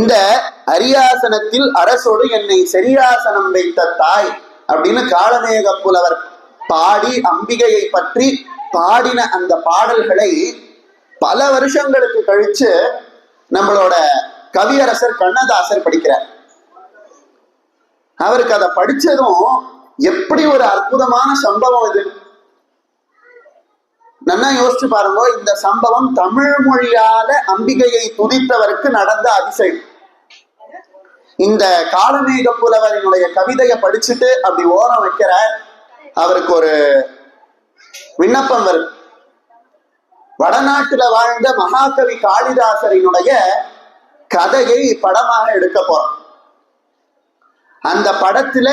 இந்த அரியாசனத்தில் அரசோடு என்னை சரியாசனம் வைத்த தாய் அப்படின்னு காளமேக புலவர் பாடி அம்பிகையை பற்றி பாடின அந்த பாடல்களை பல வருஷங்களுக்கு கழிச்சு நம்மளோட கவியரசர் கண்ணதாசர் படிக்கிறார். அவருக்கு அதை படிச்சதும் எப்படி ஒரு அற்புதமான சம்பவம் இது? நல்லா யோசிச்சு பாருங்க இந்த சம்பவம் தமிழ் மொழியால அம்பிகையை துதித்தவருக்கு நடந்த அதிசயம். இந்த காலமேக புலவரினுடைய கவிதையை படிச்சுட்டு அப்படி ஓரம் வைக்கிற அவருக்கு ஒரு விண்ணப்பம் வருது வடநாட்டுல வாழ்ந்த மகாகவி காளிதாசரினுடைய கதையை படமாக எடுக்க போறோம். அந்த படத்துல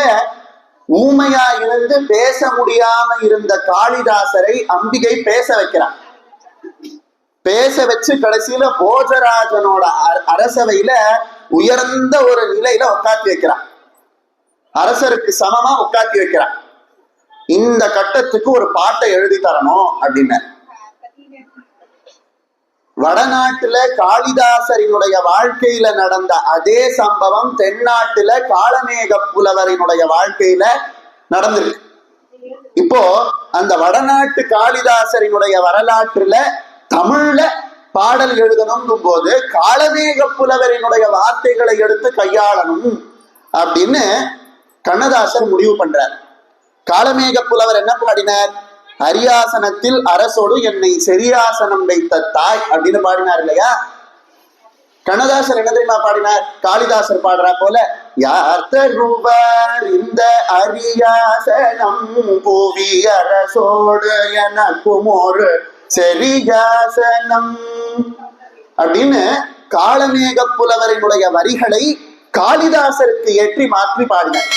ஊமையா இருந்து பேச முடியாம இருந்த காளிதாசரை அம்பிகை பேச வைக்கிறான். பேச வச்சு கடைசியில போஜராஜனோட அரசவையில உயர்ந்த ஒரு நிலையில உட்காத்தி வைக்கிறான். அரசருக்கு சமமா உட்காத்தி வைக்கிறான். இந்த கட்டத்துக்கு ஒரு பாட்டை எழுதி தரணும் அப்படின்னு. வடநாட்டுல காளிதாசரினுடைய வாழ்க்கையில நடந்த அதே சம்பவம் தென்னாட்டுல காளமேக புலவரினுடைய வாழ்க்கையில நடந்திருக்கு. இப்போ அந்த வடநாட்டு காளிதாசரினுடைய வரலாற்றுல தமிழ்ல பாடல் எழுதணும் போது காளமேக புலவரினுடைய வார்த்தைகளை எடுத்து கையாளணும் அப்படின்னு கண்ணதாசர் முடிவு பண்றார். காளமேக புலவர் என்ன பாடினார்? அரியாசனத்தில் அரசோடு என்னை செரியாசனம் வைத்த தாய் அப்படின்னு பாடினார் இல்லையா? கண்ணதாசர் என்ன தெரியுமா பாடினார்? காளிதாசர் பாடுறா போல யார் தருவார் இந்த அரியாசனம்? புவி அரசோடு எனக்கும் ஒரு செரியாசனம். அப்படின்னு காலமேக புலவரினுடைய வரிகளை காளிதாசருக்கு ஏற்றி மாற்றி பாடினார்.